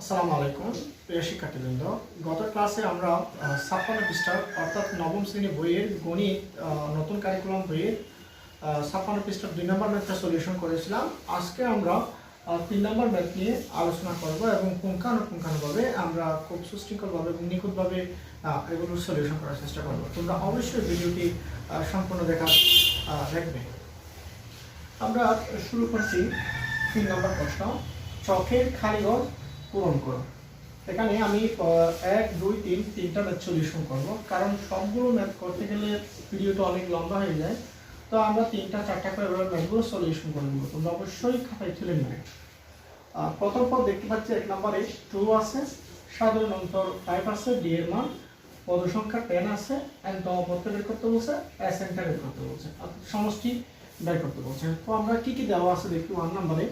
আসসালামু আলাইকুম, প্রিয় শিক্ষার্থীবৃন্দ। গত ক্লাসে আমরা ছাপ্পান্ন পৃষ্ঠার, অর্থাৎ নবম শ্রেণি বইয়ের গণিত নতুন কারিকুলাম বইয়ের ছাপ্পান্ন পৃষ্ঠার দুই নম্বর ম্যাথটা সলিউশন করেছিলাম। আজকে আমরা তিন নম্বর ম্যাথ নিয়ে আলোচনা করব এবং পুঙ্খানুপুঙ্খানুভাবে আমরা খুব সুশৃঙ্খলভাবে এবং নিখুঁতভাবে এগুলো সলিউশন করার চেষ্টা করব। তোমরা অবশ্যই ভিডিওটি সম্পূর্ণ দেখা দেখবে। আমরা শুরু করছি তিন নম্বর প্রশ্ন। চকের খালিঘর পূরণ করো। এখানে আমি এক, দুই, তিন, তিনটা ম্যাথ সলিউশন করব। কারণ সবগুলো ম্যাথ করতে গেলে ভিডিওটা অনেক লম্বা হয়ে যায়। তো আমরা তিনটা, চারটা করে এবার ম্যাথগুলো সলিউশন করে দেবো তোমরা অবশ্যই খাতায় তুলে নেবে। প্রথম পদ দেখতে পাচ্ছি এক নম্বরে টু আছে সাধারণ অন্তর ফাইভ আছে ডি এর মান পদ সংখ্যা টেন আছে তম পদকে বের করতে বলছে এনটা বের করতে বলছে। সমষ্টি বের করতে বলছে। তো আমরা কি কি দেওয়া আছে দেখি ওয়ান নম্বরে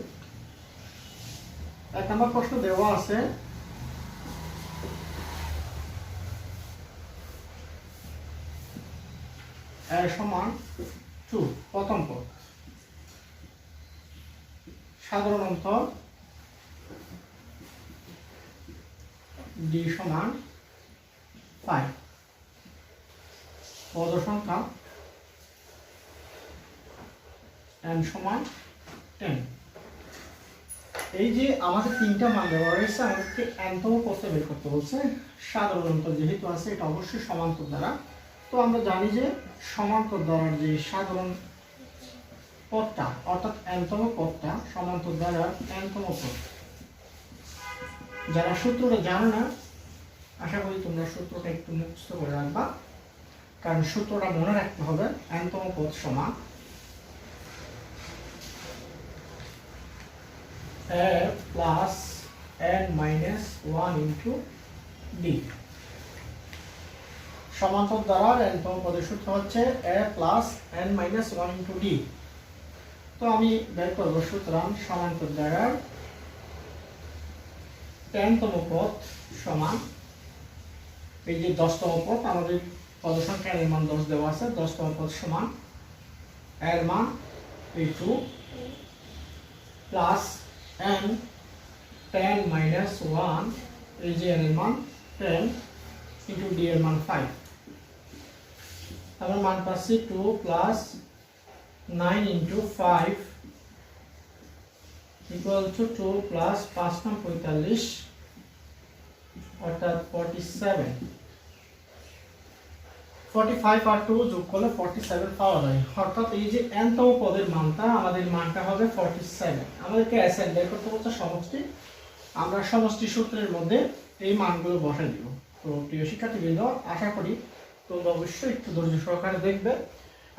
এক নম্বর প্রশ্ন দেওয়া আছে। সমান টু, প্রথম পদ। সাধারণত ডি সমান ফাইভ পদ সংখ্যা এন সমান টেন। এই যে আমাদের তিনটা মান দেওয়া রয়েছে আমাদেরকে এনতম পথে বের করতে বলছে। সাধারণত যেহেতু আছে, এটা অবশ্যই সমান্তর দ্বারা। তো আমরা জানি যে সমান্তর দ্বারার যে সাধারণ পথটা, অর্থাৎ এনতম পথটা, সমান্তর দ্বারার এনতম পথ। যারা সূত্রটা জানো না, আশা করি তোমরা সূত্রটা একটু মুখস্থ করে রাখবা। কারণ সূত্রটা মনে রাখতে হবে এনতম পথ সমান। Plus n minus 1 into d সমান্তর দ্বারা n তম পদের সূত্র হচ্ছে a plus n minus 1 into d তো আমি বের করব সুতরাং সমান্তর দ্বারা তম পদ সমান এই যে দশতম পদ, আমাদের পদ সংখ্যা এর মান দশ দেওয়া আছে, দশতম পদ সমান এর মান এই টু প্লাস n 10 minus 1 এই যে n এর মান 10 into d এর মান 5 আমরা মান পাচ্ছি 2 plus 9 into 5 equal to 2 plus 5 নাম 45 অর্থাৎ 47 45 আর 2 যোগ করলে 47 পাওয়া যায়। অর্থাৎ এই যে n তম পদের মানটা, আমাদের মানটা হবে 47 আমাদেরকে এসএন বের করতে বলতে সমষ্টি। আমরা সমষ্টি সূত্রের মধ্যে এই মানগুলো বসাই দিব। তো প্রিয় শিক্ষার্থীবৃন্দ, আশা করি তোমরা অবশ্যই একটু ধৈর্য সহকারে দেখবে।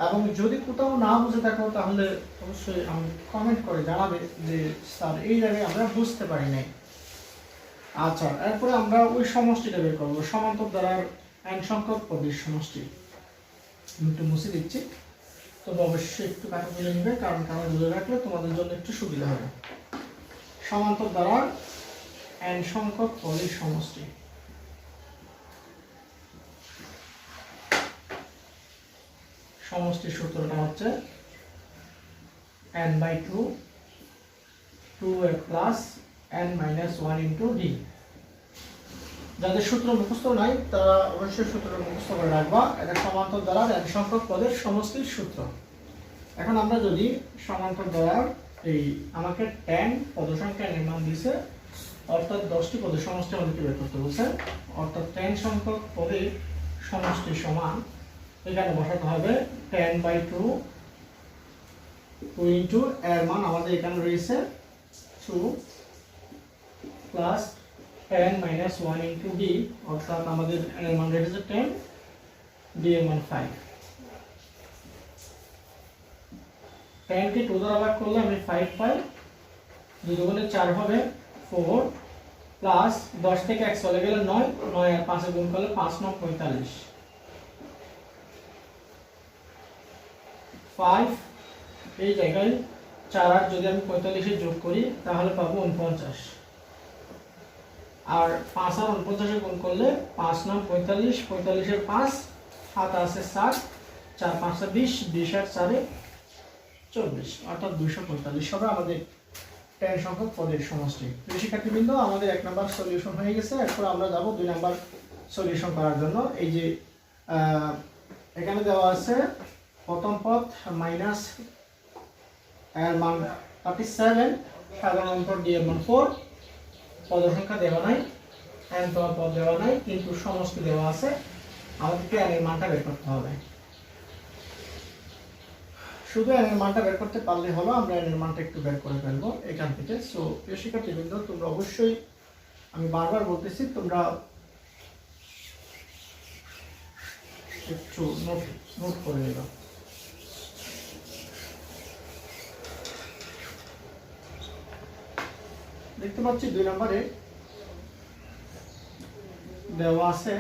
এবং যদি কোথাও না বুঝে থাকো, তাহলে অবশ্যই আমি কমেন্ট করে জানাবে যে, স্যার, এই জায়গায় আমরা বুঝতে পারি নাই। আচ্ছা এরপরে আমরা ওই সমষ্টিটা বের করব। সমান্তর দ্বারার এন সংখ্যক পদের সমষ্টি আমি একটু মুছে দিচ্ছি। তবে অবশ্যই একটু কাটা তুলে নেবে, কারণ কারণ বুঝে রাখলে তোমাদের জন্য একটু সুবিধা হবে। সমান্তর দ্বারা এন সংখ্যক পদের সমষ্টি সমষ্টির সূত্রটা হচ্ছে n by two two A plus N minus one into D যাদের সূত্র মুখস্থ নাই, তারা অবশ্যই সূত্র মুখস্থ করে রাখবা। এটা সমান্তর দ্বারা এক সংখ্যক পদের সমষ্টির সূত্র। এখন আমরা যদি সমান্তর দ্বারা এই আমাকে টেন পদসংখ্যা নির্মাণ দিছে, অর্থাৎ দশটি পদের সমষ্টি আমাদেরকে বের করতে বলছে, অর্থাৎ টেন সংখ্যক পদের সমষ্টি সমান, এখানে বসাতে হবে ten by two two into এর মান আমাদের এখানে রয়েছে two plus ten minus one into D অর্থাৎ আমাদের, এর মান রেখেছে টেন ডি এর মান ফাইভ টেনকে টু দ্বারা ভাগ করলে আমি ফাইভ পাই। দুই দুগুণে চার হবে ফোর প্লাস দশ থেকে এক চলে গেলে নয় নয় আর পাঁচে গুণ করলে পাঁচ, নয়, পঁয়তাল্লিশ। ফাইভ এই জায়গায় চার আর যদি আমি পঁয়তাল্লিশে যোগ করি, তাহলে পাবো উনপঞ্চাশ আর পাঁচ আর উনপঞ্চাশে গুণ করলে পাঁচ নাম পঁয়তাল্লিশ পঁয়তাল্লিশের পাঁচ, সাত আছে ষাট চার পাঁচটা বিশ বিশ আর চারে চব্বিশ অর্থাৎ দুইশো পঁয়তাল্লিশ। হবে আমাদের টেন সংখ্যক পদের সমষ্টি। প্রিয় শিক্ষার্থীবৃন্দ, আমাদের এক নাম্বার সলিউশন হয়ে গেছে। এরপর আমরা যাব দুই নম্বর সলিউশন করার জন্য। এই যে এখানে দেওয়া আছে, প্রথম পদ মাইনাস এর মান থার্টি সেভেন সাধারণত ডি এর মান ফোর পদের সংখ্যা দেওয়া নাই এন তোমার পদ দেওয়া নাই, কিন্তু সমস্ত দেওয়া আছে। আমাদেরকে এন এর মানটা বের করতে হবে। শুধু এন এর মানটা বের করতে পারলে হলো, আমরা এন এর মানটা একটু বের করে ফেলব এখান থেকে। সো প্রিয় শিক্ষার্থীবৃন্দ, তোমরা অবশ্যই, আমি বারবার বলতেছি, তোমরা একটু নোট নোট করে নিবা দেখতে পাচ্ছি দুই নম্বরে দেওয়া আছে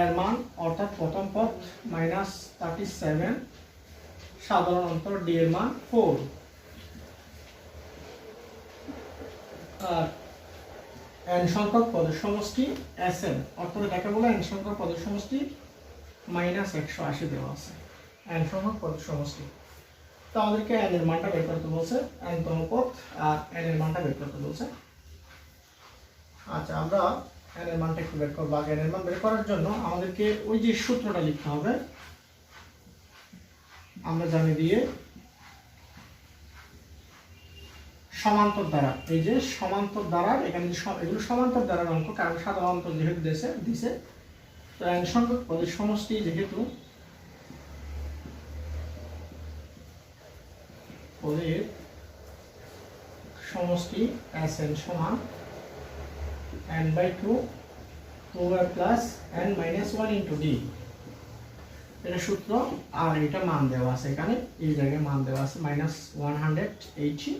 এর মান অর্থাৎ প্রথম পদ মাইনাস থার্টি সেভেন সাধারণ অন্তর ডি এর মান ফোর আর এন সংখ্যক পদের সমষ্টি এস এন অর্থাৎ এটাকে বলে এন সংখ্যক পদের সমষ্টি মাইনাস একশো আশি দেওয়া আছে। এন সংখ্যক পদের সমষ্টি। তো আমাদেরকে এন এর মানটা বের করতে বলছে এন তম পদ, আর এন এর মানটা বের করতে বলছে। আচ্ছা আমরা এন এর মানটা একটু বের করব। আগে এন এর মান বের করার জন্য আমাদেরকে ওই যে সূত্রটা লিখতে হবে। আমরা জানি দিয়ে সমান্তর দ্বারা, এই যে সমান্তর দ্বারা এখানে যে এগুলো সমান্তর দ্বারার অঙ্ক, কারণ সাধারণত যেহেতু দেশে দিছে তো এন সংখ্যক পদের সমষ্টি যেহেতু পদের সমষ্টি এস এন সমান n by 2 over plus n minus 1 into d এটা সূত্র, আর এটা মান দেওয়া আছে এখানে। এই জায়গায় মান দেওয়া আছে minus one hundred eighty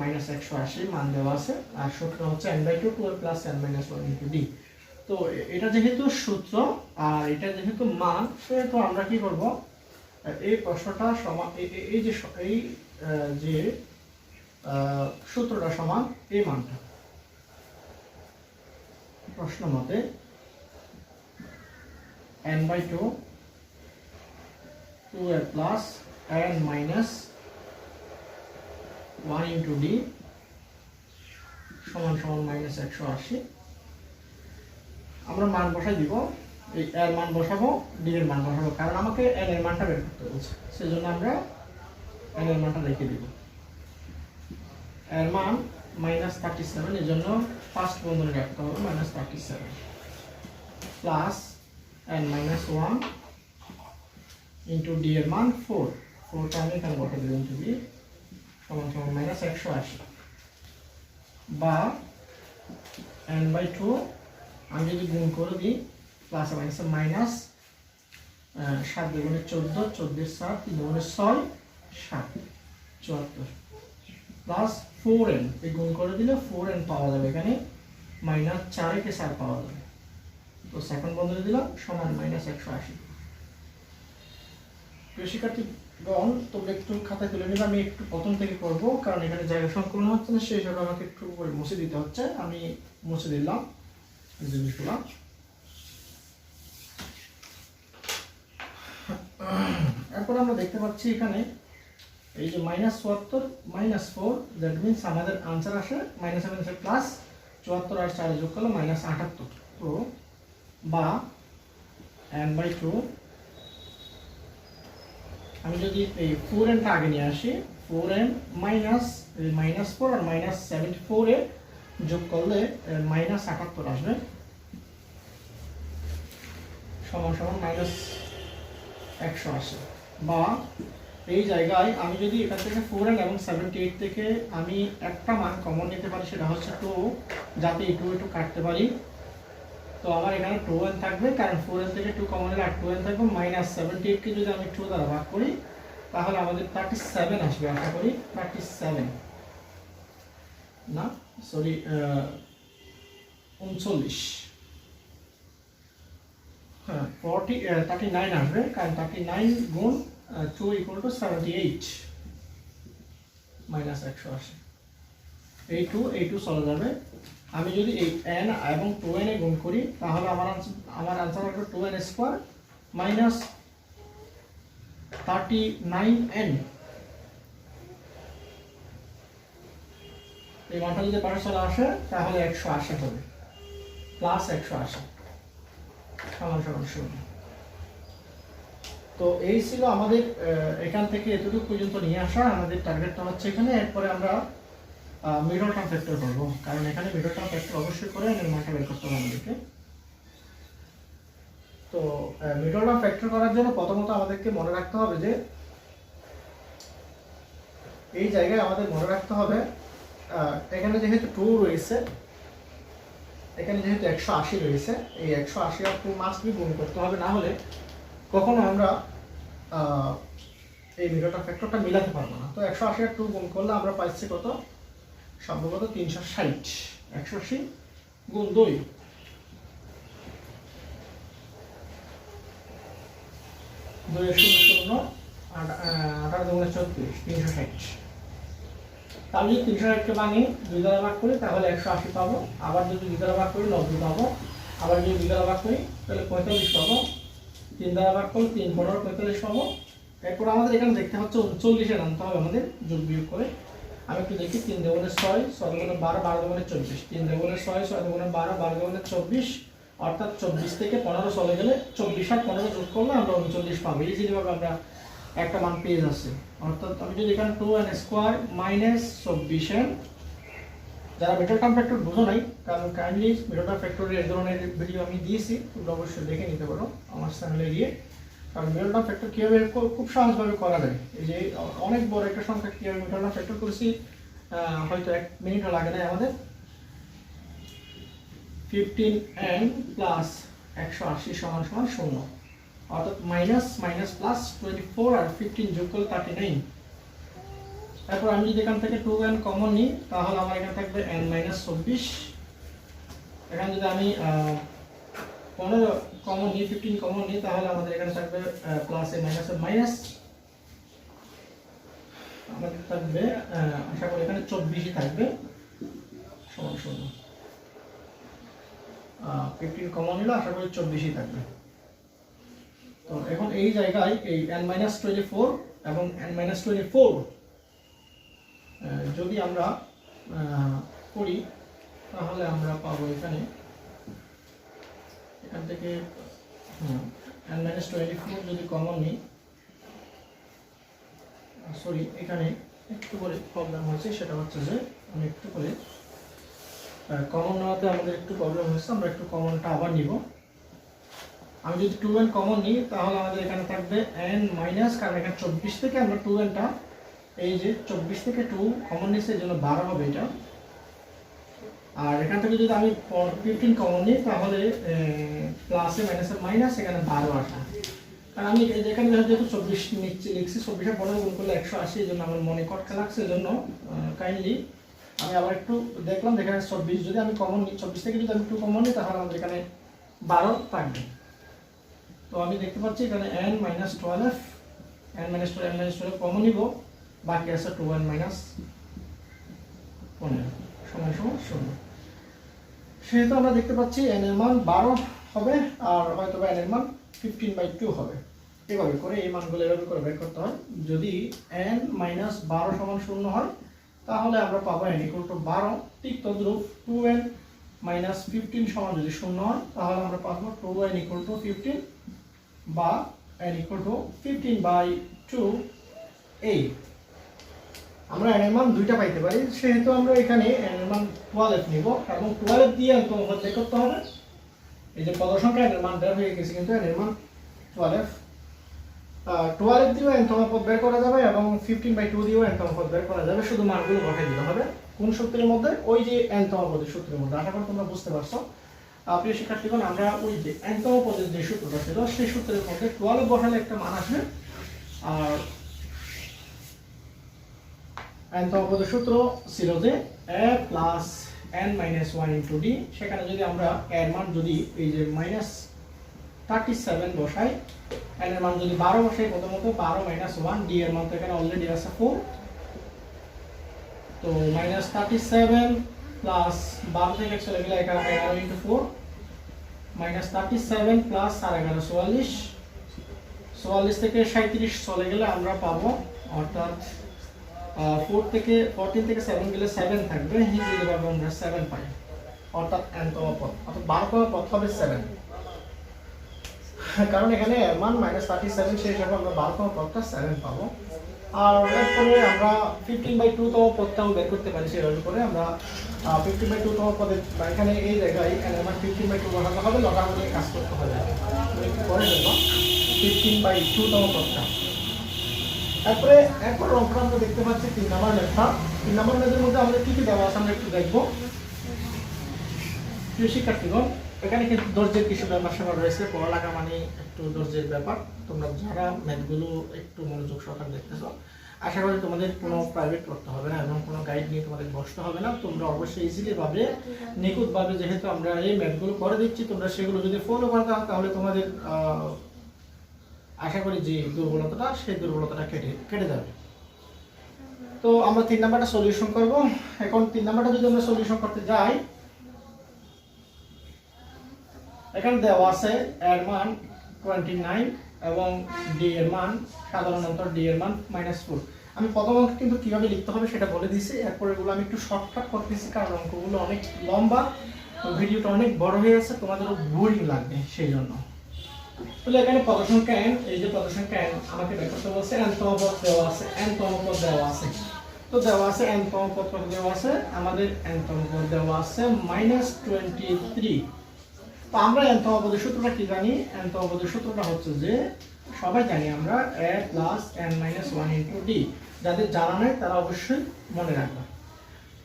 minus একশো আশি মান দেওয়া আছে। আর সূত্র হচ্ছে N by two twelve plus N minus one into D তো এটা যেহেতু সূত্র, আর এটা যেহেতু মান, সেহেতু আমরা কি করব? এই প্রশ্নটা সমান এই- যে এই যে সূত্রটা সমান এই মানটা। প্রশ্ন মতে, n by 2 2a plus n minus 1 into d সমান সমান মাইনাস একশো আশি। আমরা মান বসাই দিব এই এর মান বসাবো ডি এর মান বসাবো, কারণ আমাকে এন এর মানটা বের করতে বলছে। সেজন্য আমরা এন এর মানটা রেখে দিব। এর মান মাইনাস থার্টি সেভেন এই জন্য ফার্স্ট বন্ধনী রাখতে হবে minus thirty seven plus N minus one into D এর মান ফোর ফোরটা আমি এখানে বসে দিলাম ডি সমান সমান মাইনাস একশো আশি। বা এন বাই টু আমি যদি গুণ করে দিই প্লাস মাইনাস মাইনাস সাত দুগুণে চোদ্দ, চোদ্দের সাত, তিন দুগুণে ছয়, সাত, চুয়াত্তর। প্লাস ফোর এন এই গুণ করে দিলে ফোর এন পাওয়া যাবে এখানে মাইনাস চারেকে চার পাওয়া যাবে। তো সেকেন্ড বন্ধনী দিলাম, সমান মাইনাস একশো আশি। শিক্ষার্থীগণ, তোমরা একটু খাতায় তুলে নেবে, আমি একটু প্রথম থেকে করব, কারণ এখানে জায়গা সংকলন হচ্ছে না, সেই জন্য আমাকে একটু করে মুছে দিতে হচ্ছে। আমি মুছে দিলাম জিনিসগুলো এরপর আমরা দেখতে পাচ্ছি এখানে এই যে মাইনাস চুয়াত্তর মাইনাস ফোর দ্যাট মিনস আমাদের আনসার আসে মাইনাস মাইনাসের প্লাস চুয়াত্তর আর চার যোগ করলে মাইনাস আটাত্তর। তো বা এন বাই টু আমি যদি এই ফোর এনটা আগে নিয়ে আসি four N minus minus four আর মাইনাস সেভেন্টি ফোরে যোগ করলে মাইনাস আটাত্তর আসবে। সমান সমান মাইনাস একশো আশি বা এই জায়গায় আমি যদি এখান থেকে ফোর এন এবং সেভেন্টি এইট থেকে আমি একটা মান কমন নিতে পারি, সেটা হচ্ছে টু যাতে এই টু একটু কাটতে পারি। তো আমার এখানে টু এন থাকবে, কারণ ফোর এন থেকে টু কমন এলে আর টু এন থাকবে মাইনাস সেভেন্টি এইটকে যদি আমি টু দ্বারা ভাগ করি, তাহলে আমাদের থার্টি সেভেন আসবে, আশা করি থার্টি সেভেন না সরি উনচল্লিশ। হ্যাঁ ফর্টি থার্টি নাইন আসবে, কারণ থার্টি নাইন গুণ two equal to seventy eight minus একশো আশি। এই টু এই টু চলে যাবে। আমি যদি এই এন এবং টু এন গুণ করি, তাহলে আমার আমার আনসার হবে two N square minus thirty nine N এই মানটা যদি পাশে চলে আসে, তাহলে একশো আশি হবে। প্লাস একশো আশি। তো এই ছিল আমাদের এখান থেকে এতটুকু পর্যন্ত নিয়ে আসা আমাদের টার্গেটটা হচ্ছে এখানে। এরপরে আমরা মিডল টার্ম ফ্যাক্টর করব। কারণ এখানে মিডল টার্ম ফ্যাক্টর অবশ্যই করে এর মানটা বের করতে হবে আমাদেরকে। তো মিডল টার্ম ফ্যাক্টর করার জন্য প্রথমত আমাদেরকে মনে রাখতে হবে যে, এই জায়গায় আমাদের মনে রাখতে হবে এখানে যেহেতু টু রয়েছে এখানে যেহেতু একশো আশি রয়েছে, এই একশো আশি টু মাস্ট বি গুণ করতে হবে, না হলে কখনো আমরা এই মিডলটা ফ্যাক্টরটা মিলাতে পারব না। তো একশো আশি আর টু গুণ করলে আমরা পাইছি কত? সম্ভবত তিনশো ষাট। একশো আশি গুণ দুই। দুই শূন্য শূন্য, আট- আঠারো দুগুণে চব্বিশ তিনশো ষাট। তাহলে যদি তিনশো ষাটকে ভাঙি দুই দ্বারা ভাগ করি তাহলে একশো আশি পাবো। আবার যদি দুই দ্বারা ভাগ করি নব্বই পাবো। আবার যদি দুই দ্বারা ভাগ করি তাহলে পঁয়তাল্লিশ পাবো। তিন দ্বারা ভাগ করলে তিন পনেরো, পঁয়তাল্লিশ পাবো। এরপর আমাদের এখানে দেখতে হচ্ছে উনচল্লিশের আনতে হবে আমাদের যোগ বিয়োগ করে। আমি একটু দেখি, তিন দেবনে ছয় ছয় দেবনে বারো বারো দেবনে চব্বিশ। তিন দেবনে ছয় ছয় দেবনে বারো বারো দেবনে চব্বিশ। অর্থাৎ চব্বিশ থেকে পনেরো চলে গেলে চব্বিশ আর পনেরো যোগ করলে আমরা উনচল্লিশ পাবো। ইজিলিভাবে আমরা একটা মান পেয়ে যাচ্ছে অর্থাৎ আমি যদি এখানে টু এন স্কোয়ার মাইনাস চব্বিশ এন যারা মিডল টার্ম ফ্যাক্টর বুঝো নাই, কারণ কাইন্ডলি মিডল টার্ম ফ্যাক্টরের এক ধরনের ভিডিও আমি দিয়েছি, তোমরা অবশ্যই দেখে নিতে পারো আমার চ্যানেলে গিয়ে। কারণ মিডল টার্ম ফ্যাক্টর কীভাবে খুব- সহজভাবে করা যায়, এই যে অনেক বড় একটা সংখ্যা কীভাবে মিডল টার্ম ফ্যাক্টর করেছি হয়তো এক মিনিটও লাগে না আমাদের। ফিফটিন এন প্লাস একশো আশি সমান সমান শূন্য। অর্থাৎ minus minus plus twenty four আর ফিফটিন যোগ করলে থার্টি নাইন তারপর আমি যদি এখান থেকে টু এন কমন নিই, তাহলে আমার এখানে থাকবে এন মাইনাস চব্বিশ। এখানে যদি আমি পনেরো কমন নিই ফিফটিন কমন নিই, তাহলে আমাদের এখানে থাকবে প্লাস এ মাইনাস মাইনাস আমাদের থাকবে আশা করি এখানে চব্বিশই থাকবে। সমান শূন্য। ফিফটিন কমন নিলে, আশা করি চব্বিশই থাকবে। তো এখন এই জায়গায় এই এন মাইনাস টোয়েন্টি ফোর এবং এন মাইনাস টোয়েন্টি ফোর যদি আমরা করি, তাহলে আমরা পাবো এখানে, এখান থেকে এন মাইনাস টোয়েন্টি ফোর যদি কমন নিই সরি এখানে একটু করে প্রবলেম হয়েছে, সেটা হচ্ছে যে আমি একটু করে কমন নেওয়াতে আমাদের একটু প্রবলেম হয়েছে, আমরা একটু কমনটা আবার নিব। আমি যদি টু এন কমন নিই, তাহলে আমাদের এখানে থাকবে এন মাইনাস কারণ এখানে চব্বিশ থেকে আমরা টু এনটা এই যে চব্বিশ থেকে টু কমন নিচ্ছে, এই জন্য বারো হবে এটা। আর এখান থেকে যদি আমি ফিফটিন কমন নিই, তাহলে প্লাসে মাইনাসে মাইনাস এখানে বারো আসে কারণ আমি এখানে যেহেতু চব্বিশ নিচ্ছি, লিখছি, চব্বিশে পনেরো গুণ করলে একশো আশি, এই জন্য আমার মনে কটকা লাগছে, এই জন্য কাইন্ডলি আমি আবার একটু দেখলাম এখানে চব্বিশ যদি আমি কমন নিই, চব্বিশ থেকে যদি আমি একটু কমন নিই, তাহলে আমাদের এখানে বারো থাকবে। তো আমি দেখতে পাচ্ছি এখানে N minus twelve N minus twelve N minus twelve common নিব, বাকি আছে টু এন মাইনাস পনেরো, সমান সমান শূন্য। সেহেতু আমরা দেখতে পাচ্ছি এন এর মান বারো হবে, আর হয়তো বা এন এর মান ফিফটিন বাই টু হবে। এভাবে করে এই মানগুলো এভাবে করে বের করতে হয়। যদি এন মাইনাস বারো সমান শূন্য হয়, তাহলে আমরা পাবো এন ইকুয়াল টু বারো, ঠিক তদ্রুপ টু এন মাইনাস ফিফটিন সমান যদি শূন্য হয়, তাহলে আমরা পাবো two N equal to fifteen বা N equal to fifteen by two এই আমরা এর মান দুইটা পাইতে পারি, সেহেতু আমরা এখানে এর মান টুয়েলভ নিব এবং টুয়েলভ দিয়ে অঙ্ক বের করতে হবে। এই যে পদ সংখ্যা এন এর মান বের হয়ে গেছে কিন্তু এর মান টুয়েলভ টুয়েলভ দিয়েও এনতম পদ বের করা যাবে এবং ফিফটিন বাই টু দিয়েও এনতম পদ বের করা যাবে, শুধু মানগুলো বসাই দিতে হবে। কোন সূত্রের মধ্যে? ওই যে এনতম পদের সূত্রের মধ্যে। আশা করি তোমরা বুঝতে পারছ। প্রিয় শিক্ষার্থীগণ, আমরা ওই যে এনতম পদের যে সূত্রটা ছিল, সেই সূত্রের মধ্যে টুয়েলভ বসালে একটা মান আসবে। আর পদের সূত্র ছিল যে A plus N minus one into D সেখানে যদি আমরা এর মান যদি এই যে মাইনাস থার্টি সেভেন বসাই এন এর মান যদি বারো বসাই, প্রথমত বারো মাইনাস ওয়ান ডি এর মান তো এখানে অলরেডি আছে ফোর তো মাইনাস থার্টি সেভেন প্লাস বারো থেকে চলে গেলে এগারো এগারো into four minus thirty seven plus আর এগারো, চুয়াল্লিশ। চুয়াল্লিশ থেকে সাঁত্রিশ চলে গেলে আমরা পাবো, অর্থাৎ ফোর থেকে ফোরটিন থেকে সেভেন গেলে সেভেন থাকবে, হিন্দি পাবো আমরা সেভেন পাই, অর্থাৎ এনতম পদ অর্থাৎ বারোতম পদ হবে সেভেন কারণ এখানে মান মাইনাস থার্টি সেভেন সেই হিসাবে আমরা বারোতম পদটা সেভেন পাবো। আর এরপরে আমরা ফিফটিন বাই টু তম পদটাও বের করতে পারি সেভাবে করে। আমরা ফিফটিন বাই টু তম পদে এখানে এই জায়গায় আমার ফিফটিন বাই টু বসাতে হবে লগানো নিয়ে কাজ করতে হবে। পরে দেব ফিফটিন বাই টু তম পদটা। তারপরে এরপর অঙ্কটা আমরা দেখতে পাচ্ছি তিন নাম্বার লেখা। তিন নাম্বার লেখার মধ্যে আমাদের কি কি দেওয়া আছে আমরা একটু দেখব। প্রিয় শিক্ষার্থীগণ এখানে কিন্তু দর্জের কিছু ব্যাপার স্যাপার রয়েছে, পড়ালেখা মানে একটু দর্জের ব্যাপার। তোমরা যারা ম্যাথগুলো একটু মনোযোগ সহকারে দেখতেছো, আশা করি তোমাদের কোনো প্রাইভেট করতে হবে না এবং কোনো গাইড নিয়ে তোমাদের বসতে হবে না। তোমরা অবশ্যই ইজিলি ভাবে নিখুঁত ভাবে যেহেতু আমরা এই ম্যাথগুলো করে দিচ্ছি, তোমরা সেগুলো যদি ফলো করতে তাহলে তোমাদের আশা করি যে দুর্বলতাটা, সেই দুর্বলতাটা কেটে কেটে যাবে। তো আমরা তিন নাম্বারটা সলিউশন করব। এখন তিন নাম্বারটা যদি আমরা সলিউশন করতে যাই এখানে দেওয়া আছে এর মান টোয়েন্টি নাইন এবং ডি এর মান সাধারণত ডি এর মান মাইনাস ফোর আমি প্রথম অঙ্ক কিন্তু কীভাবে লিখতে হবে সেটা বলে দিয়েছি, এরপরে এগুলো আমি একটু শর্টকাট করতেছি কারণ অঙ্কগুলো অনেক লম্বা ভিডিওটা অনেক বড় হয়ে আছে তোমাদেরও বোরিং লাগবে সেই জন্য। তাহলে এখানে পদসংখ্যা n এই যে পদসংখ্যা n আমাকে বের করতে বলছে n তম পদ দেওয়া আছে, n তম পদ দেওয়া আছে। তো দেওয়া আছে n তম পদ দেওয়া আছে, আমাদের n তম পদ দেওয়া আছে মাইনাস টোয়েন্টি থ্রি তো আমরা তম পদের সূত্রটা কি জানি? তম পদের সূত্রটা হচ্ছে যে সবাই জানি আমরা a plus n minus one into D যাদের জানা নেই, তারা অবশ্যই মনে রাখবে।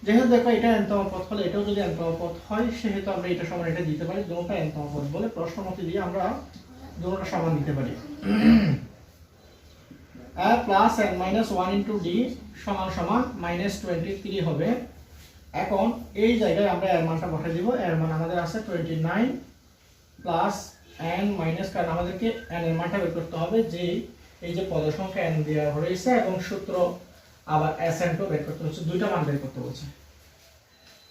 যেহেতু দেখো এটা n তম পদ হলে এটাও যদি n তম পদ হয়, সেহেতু আমরা এটা সমান এটা দিতে পারি। দুটোটা n তম পদ বলে প্রশ্ন মতে দিয়ে আমরা দুটোটা সমান দিতে পারি। A plus n minus one into D সমান সমান মাইনাস টোয়েন্টি থ্রি হবে। এখন এই জায়গায় আমরা এর মানটা বসাই দিব। এর মান আমাদের আছে twenty nine plus N minus, কারণ আমাদেরকে এন এর মানটা বের করতে হবে যে এই যে পদ সংখ্যা এন দেওয়া হয়েছে এবং সূত্র আবার এস এন টু বের করতে হচ্ছে, দুইটা মান বের করতে হচ্ছে।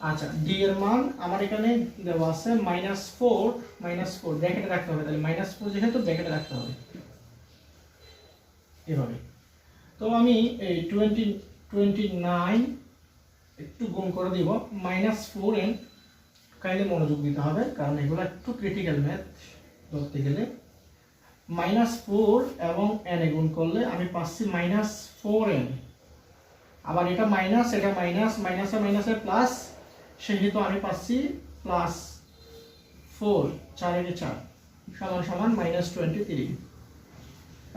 আচ্ছা ডি এর মান আমার এখানে দেওয়া আছে মাইনাস ফোর মাইনাস ফোর ব্র্যাকেটে রাখতে হবে, তাহলে মাইনাস ফোর যেহেতু ব্র্যাকেটে রাখতে হবে। এভাবে। তো আমি এই টোয়েন্টি টোয়েন্টি নাইন একটু গুণ করে দিব মাইনাস ফোর এন কাইন্ডলি মনোযোগ দিতে হবে, কারণ এগুলো একটু ক্রিটিক্যাল ম্যাথ ধরতে গেলে। মাইনাস ফোর এবং এন এ গুণ করলে আমি পাচ্ছি মাইনাস ফোর এন আবার এটা মাইনাস এটা মাইনাস মাইনাসে মাইনাসে প্লাস সেহেতু আমি পাচ্ছি প্লাস ফোর চার চার, সমান সমান মাইনাস টোয়েন্টি থ্রি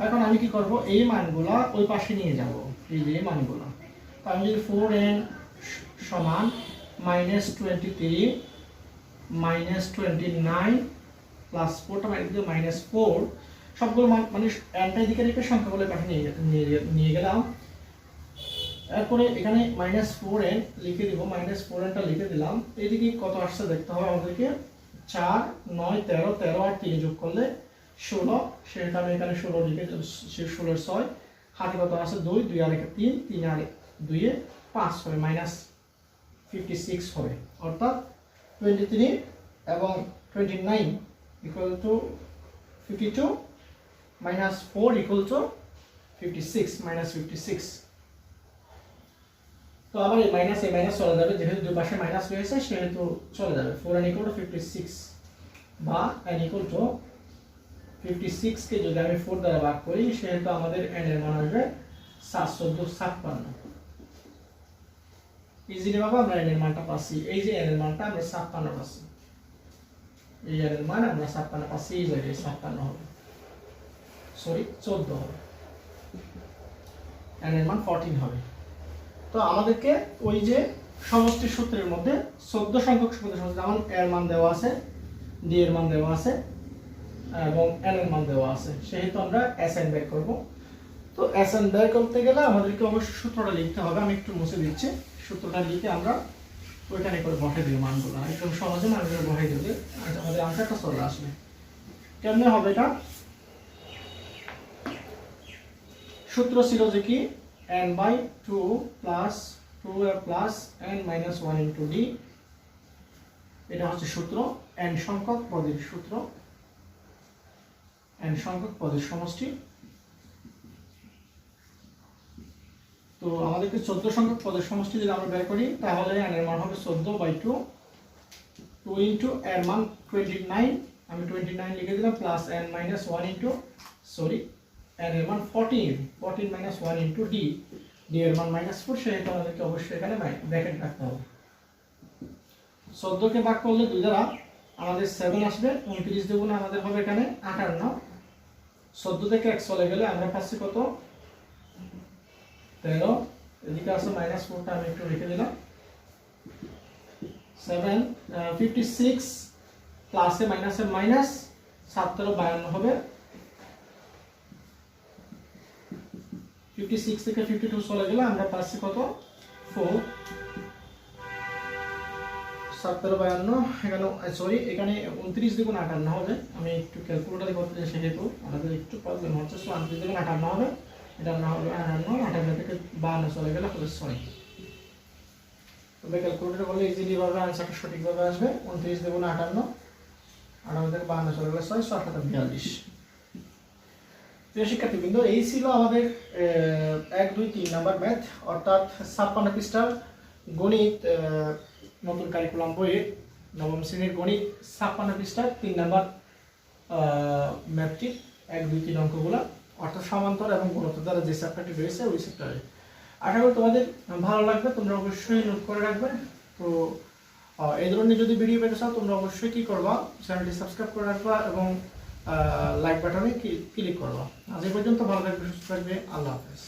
এখন আমি কি করব? এই মানগুলা ওই পাশে নিয়ে যাব, এই যে মানগুলো। তো আমি ফোর এন সমান minus twenty three minus twenty nine plus ফোরটা বাইরে মাইনাস ফোর সবগুলো মান এনটাই দিকে রেখে সংখ্যাগুলো পাশে নিয়ে নিয়ে গেলাম এরপরে এখানে মাইনাস ফোর এন লিখে দিব মাইনাস ফোর এনটা লিখে দিলাম। এদিকে কত আসছে দেখতে হবে আমাদেরকে। চার, নয়, তেরো তেরো আর তিন যোগ করলে ষোলো, সেটা আমি এখানে ষোলো লিখে ষোলোর ছয়। হাতে কত আছে দুই দুই আর একে তিন তিন আর দুইয়ে পাঁচ হবে মাইনাস ফিফটি সিক্স হবে। অর্থাৎ টোয়েন্টি থ্রি এবং twenty nine equal to fifty two minus four equal to fifty six minus fifty six তো আবার এই মাইনাস এই মাইনাস চলে যাবে। যেহেতু দুই পাশে মাইনাস রয়েছে সেহেতু চলে যাবে। Four N equal to fifty six বা এন ইকুয়াল টু ফিফটি সিক্সকে যদি আমি ফোর দ্বারা ভাগ করি, সেহেতু আমাদের এন এর মান আসবে সাত চোদ্দ ছাপ্পান্ন ইজিলি ভাবে আমরা এর মানটা পাচ্ছি। এই যে এর মানটা, আমরা ছাপ্পান্ন পাচ্ছি। এই এর মান, আমরা ছাপ্পান্ন পাচ্ছি, এই জায়গায় ছাপ্পান্ন হবে। সরি চোদ্দ হবে। এর মান ফোরটিন হবে। তো আমাদেরকে ওই যে সমষ্টি সূত্রের মধ্যে চোদ্দ সংখ্যক যেমন এর মান দেওয়া আছে ডি এর মান দেওয়া আছে, এবং এন এর মান দেওয়া আছে। সেহেতু আমরা এস এন বের করব। তো এস এন বের করতে গেলে আমাদেরকে অবশ্যই সূত্রটা লিখতে হবে। আমি একটু মুছে দিচ্ছি। সূত্রটা লিখে আমরা ওইখানে করে বসে দিই মানগুলো। একদম সহজে মানগুলো বসাই দেবে। আমাদের আনসারটা চলে আসবে। কেমনে হবে এটা? সূত্র ছিল যে কি? n by two plus two plus N minus one into D এটা হচ্ছে সূত্র। n সংখ্যক পদের সূত্র। n সংখ্যক পদের সমষ্টি। তো আমাদেরকে চোদ্দ সংখ্যক পদের সমষ্টি যদি আমরা বের করি, তাহলে এর মান হবে চোদ্দ বাই টু টু ইন্টু এর মান টোয়েন্টি নাইন আমি টোয়েন্টি নাইন লিখে দিলাম plus N minus one into sorry এর মান fourteen fourteen minus one into D D এর মান মাইনাস ফোর সেহেতু আমাদেরকে অবশ্যই এখানে ব্র্যাকেট রাখতে হবে। চোদ্দোকে ভাগ করলে দুই দ্বারা আমাদের সেভেন আসবে, উনত্রিশ দেবো না আমাদের হবে এখানে আটান্ন চোদ্দ থেকে এক চলে গেলে আমরা পাচ্ছি কত? তেরো, এদিকে আছে মাইনাস ফোরটা আমি একটু রেখে দিলাম। সেভেন ফিফটি সিক্স প্লাসে মাইনাসে মাইনাস সাত তেরো বায়ান্ন হবে। ফিফটি সিক্স থেকে ফিফটি টু চলে গেলে আমরা পাচ্ছি কত? ফোর সাত বায়ান্ন, এখানে সরি এখানে উনত্রিশ দ্বিগুণ আটান্ন হবে। আমি একটু ক্যালকুলেটারে করতে সেহেতু আমাদের একটু প্রবলেম হচ্ছে সো উনত্রিশ দ্বিগুণ আটান্ন হবে। এটা না হবে আটান্ন আটান্ন থেকে বাহান্ন চলে গেলে হবে ছয় তবে ক্যালকুলেটার করলে ইজিলি ভাবে আনসারটা সঠিকভাবে আসবে, উনত্রিশ দ্বিগুণ আটান্ন আটান্ন থেকে বাহান্ন চলে গেলে ছয় ছয় সাত বিয়াল্লিশ। প্রিয় শিক্ষার্থীবৃন্দ, এই ছিল আমাদের এক, দুই, তিন নাম্বার ম্যাথ অর্থাৎ ছাপ্পান্ন পৃষ্ঠার গণিত নতুন কারিকুলাম বইয়ের নবম শ্রেণির গণিত, ছাপ্পান্ন পৃষ্ঠার তিন নাম্বার ম্যাথটি এক, দুই, তিন অঙ্কগুলো। অর্থাৎ সমান্তর এবং গুণোত্তর দ্বারা যে চ্যাপ্টারটি রয়েছে, ওই চ্যাপ্টারে আশা করি তোমাদের ভালো লাগবে, তোমরা অবশ্যই নোট করে রাখবে। তো এই ধরনের যদি ভিডিও পেতে চাও, তোমরা অবশ্যই কী করবা? চ্যানেলটি সাবস্ক্রাইব করে রাখবা এবং লাইক বাটনে ক্লিক করবা। আজ এই পর্যন্ত ভালো থাকবে, সুস্থ থাকবে। আল্লাহ হাফেজ।